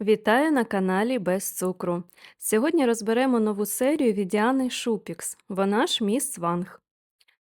Вітаю на каналі Без цукру. Сьогодні розберемо нову серію від Діани Шупікс. Вона ж міс Ванг.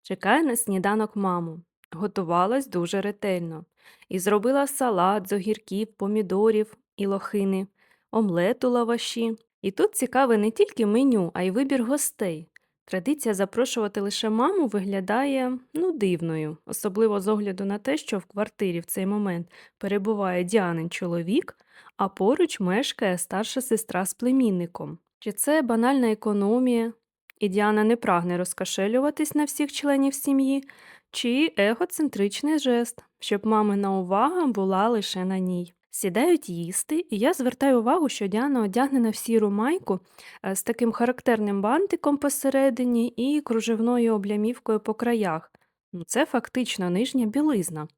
Чекає на сніданок маму. Готувалась дуже ретельно. І зробила салат з огірків, помідорів і лохини, омлет у лаваші. І тут цікаве не тільки меню, а й вибір гостей. Традиція запрошувати лише маму виглядає ну, дивною, особливо з огляду на те, що в квартирі в цей момент перебуває Діанин чоловік, а поруч мешкає старша сестра з племінником. Чи це банальна економія, і Діана не прагне розкашелюватись на всіх членів сім'ї, чи егоцентричний жест, щоб мамина увага була лише на ній. Сідають їсти, і я звертаю увагу, що Діана одягнена в сіру майку е, з таким характерним бантиком посередині і кружевною облямівкою по краях. Ну, це фактично нижня білизна.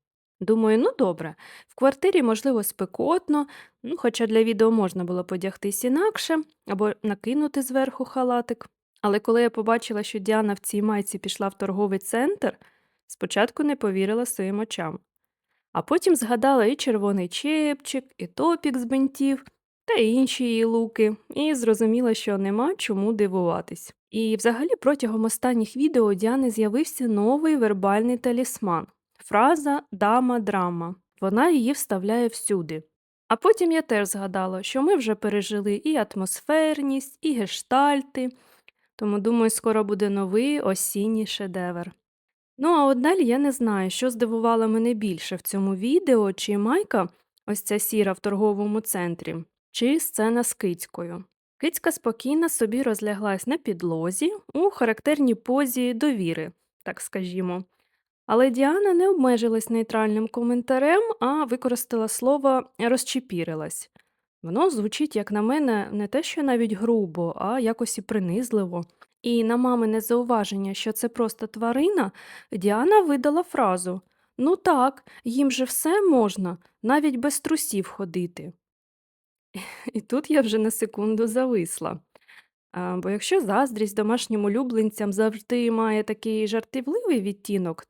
Думаю, ну добре, в квартирі, можливо, спекотно, ну, хоча для відео можна було подягтись інакше або накинути зверху халатик. Але коли я побачила, що Діана в цій майці пішла в торговий центр, спочатку не повірила своїм очам. А потім згадала і червоний чепчик, і топік з бинтів, та інші її луки, і зрозуміла, що нема чому дивуватись. І взагалі протягом останніх відео у Діани з'явився новий вербальний талісман фраза дама драма. Вона її вставляє всюди. А потім я теж згадала, що ми вже пережили і атмосферність, і гештальти, тому думаю, скоро буде новий осінній шедевр. Ну, а от далі я не знаю, що здивувало мене більше в цьому відео, чи майка, ось ця сіра в торговому центрі, чи сцена з кицькою. Кицька спокійно собі розляглась на підлозі у характерній позі довіри, так скажімо. Але Діана не обмежилась нейтральним коментарем, а використала слово розчепірилась. Воно звучить, як на мене, не те, що навіть грубо, а якось і принизливо. І на мамине зауваження, що це просто тварина, Діана видала фразу Ну так, їм же все можна, навіть без трусів ходити. І тут я вже на секунду зависла. Бо якщо заздрість домашнім улюбленцям завжди має такий жартівливий відтінок,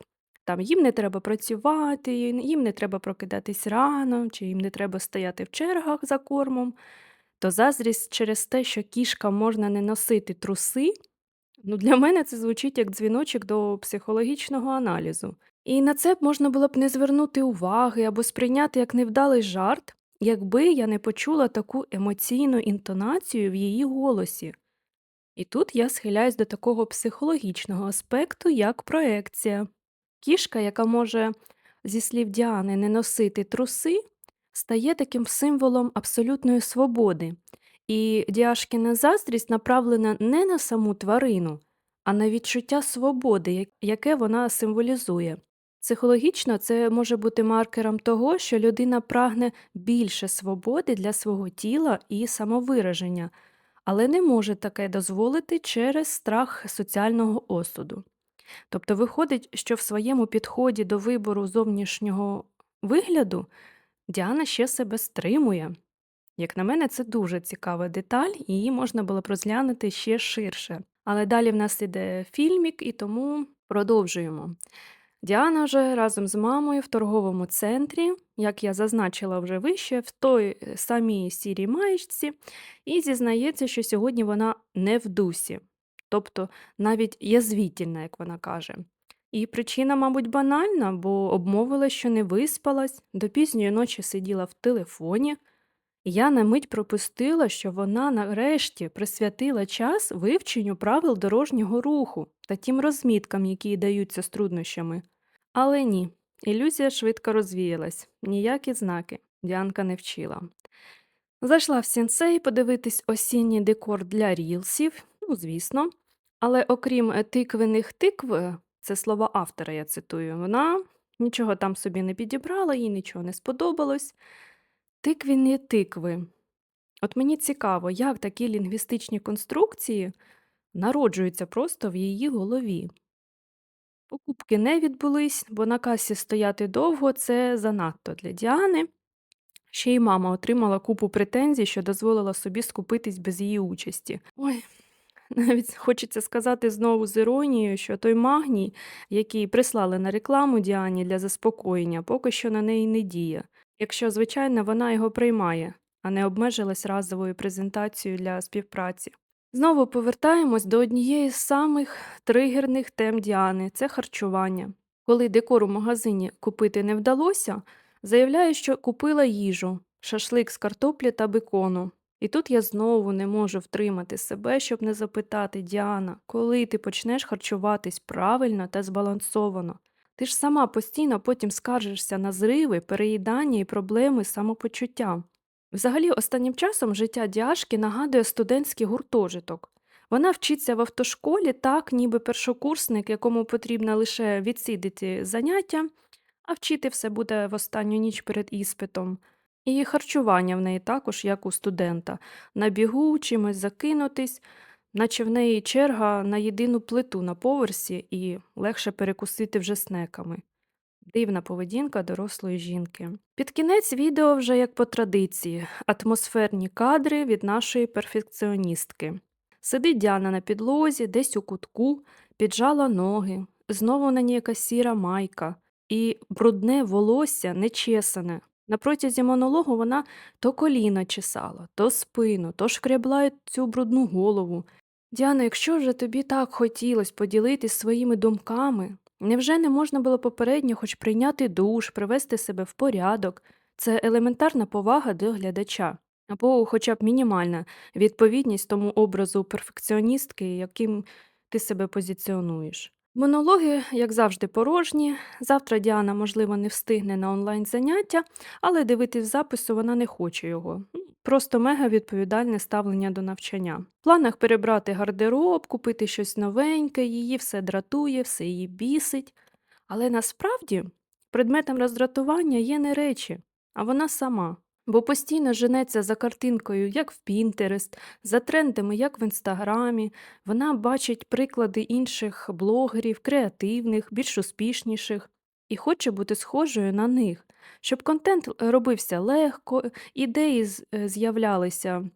там їм не треба працювати, їм не треба прокидатись рано, чи їм не треба стояти в чергах за кормом, то заздрість через те, що кішкам можна не носити труси, ну для мене це звучить як дзвіночок до психологічного аналізу. І на це б можна було б не звернути уваги або сприйняти як невдалий жарт, якби я не почула таку емоційну інтонацію в її голосі. І тут я схиляюсь до такого психологічного аспекту, як проекція. Кішка, яка може, зі слів Діани, не носити труси, стає таким символом абсолютної свободи. І діашкіна заздрість направлена не на саму тварину, а на відчуття свободи, яке вона символізує. Психологічно це може бути маркером того, що людина прагне більше свободи для свого тіла і самовираження, але не може таке дозволити через страх соціального осуду. Тобто виходить, що в своєму підході до вибору зовнішнього вигляду Діана ще себе стримує. Як на мене, це дуже цікава деталь, її можна було б розглянути ще ширше. Але далі в нас іде фільмік, і тому продовжуємо. Діана вже разом з мамою в торговому центрі, як я зазначила вже вище, в той е, самій сірій маєчці, і зізнається, що сьогодні вона не в дусі, тобто навіть язвітільна, як вона каже. І причина, мабуть, банальна, бо обмовила, що не виспалась, до пізньої ночі сиділа в телефоні. Я на мить пропустила, що вона нарешті присвятила час вивченню правил дорожнього руху та тим розміткам, які даються з труднощами. Але ні, ілюзія швидко розвіялась, ніякі знаки Діанка не вчила. Зайшла в сінцей подивитись осінній декор для рілсів, ну, звісно. Але окрім е, тиквених тикв, е, це слова автора, я цитую, вона нічого там собі не підібрала, їй нічого не сподобалось. Тиквіні тикви. От мені цікаво, як такі лінгвістичні конструкції народжуються просто в її голові. Покупки не відбулись, бо на касі стояти довго це занадто для Діани. Ще й мама отримала купу претензій, що дозволила собі скупитись без її участі. Ой, навіть хочеться сказати знову з іронією, що той магній, який прислали на рекламу Діані для заспокоєння, поки що на неї не діє, якщо, звичайно, вона його приймає, а не обмежилась разовою презентацією для співпраці. Знову повертаємось до однієї з самих тригерних тем Діани це харчування. Коли декор у магазині купити не вдалося, заявляє, що купила їжу, шашлик з картоплі та бекону. І тут я знову не можу втримати себе, щоб не запитати Діана, коли ти почнеш харчуватись правильно та збалансовано. Ти ж сама постійно потім скаржишся на зриви, переїдання і проблеми з самопочуттям. Взагалі, останнім часом життя Діашки нагадує студентський гуртожиток. Вона вчиться в автошколі так, ніби першокурсник, якому потрібно лише відсідити заняття, а вчити все буде в останню ніч перед іспитом. І харчування в неї також, як у студента, на бігу чимось закинутись, наче в неї черга на єдину плиту на поверсі і легше перекусити вже снеками. Дивна поведінка дорослої жінки. Під кінець відео вже як по традиції, атмосферні кадри від нашої перфекціоністки. Сидить Діана на підлозі, десь у кутку, піджала ноги, знову на ній якась сіра майка, і брудне волосся нечесане. На протязі монологу вона то коліна чесала, то спину, то шкребла цю брудну голову. Діана, якщо вже тобі так хотілося поділитись своїми думками, невже не можна було попередньо хоч прийняти душ, привести себе в порядок? Це елементарна повага до глядача, або хоча б мінімальна відповідність тому образу перфекціоністки, яким ти себе позиціонуєш. Монологи, як завжди, порожні. Завтра Діана, можливо, не встигне на онлайн заняття, але дивитись запису вона не хоче його. Просто мега відповідальне ставлення до навчання. В планах перебрати гардероб, купити щось новеньке, її все дратує, все її бісить. Але насправді предметом роздратування є не речі, а вона сама. Бо постійно женеться за картинкою, як в Pinterest, за трендами, як в інстаграмі. Вона бачить приклади інших блогерів, креативних, більш успішніших, і хоче бути схожою на них, щоб контент робився легко, ідеї е, з'являлися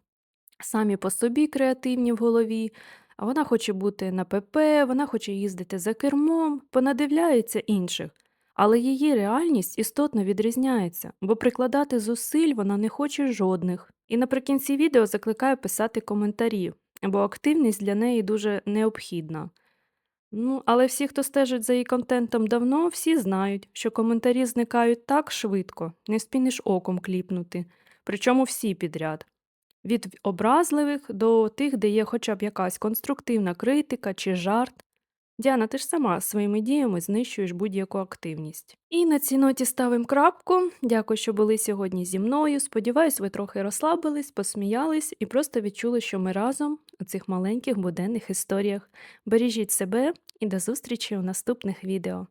самі по собі креативні в голові. Вона хоче бути на ПП, вона хоче їздити за кермом, понадивляється інших. Але її реальність істотно відрізняється, бо прикладати зусиль вона не хоче жодних. І наприкінці відео закликаю писати коментарі, бо активність для неї дуже необхідна. Ну, але всі, хто стежить за її контентом давно, всі знають, що коментарі зникають так швидко, не вспінеш оком кліпнути, причому всі підряд. Від образливих до тих, де є хоча б якась конструктивна критика чи жарт. Діана, ти ж сама своїми діями знищуєш будь-яку активність. І на цій ноті ставимо крапку. Дякую, що були сьогодні зі мною. Сподіваюсь, ви трохи розслабились, посміялись і просто відчули, що ми разом у цих маленьких буденних історіях. Бережіть себе і до зустрічі у наступних відео.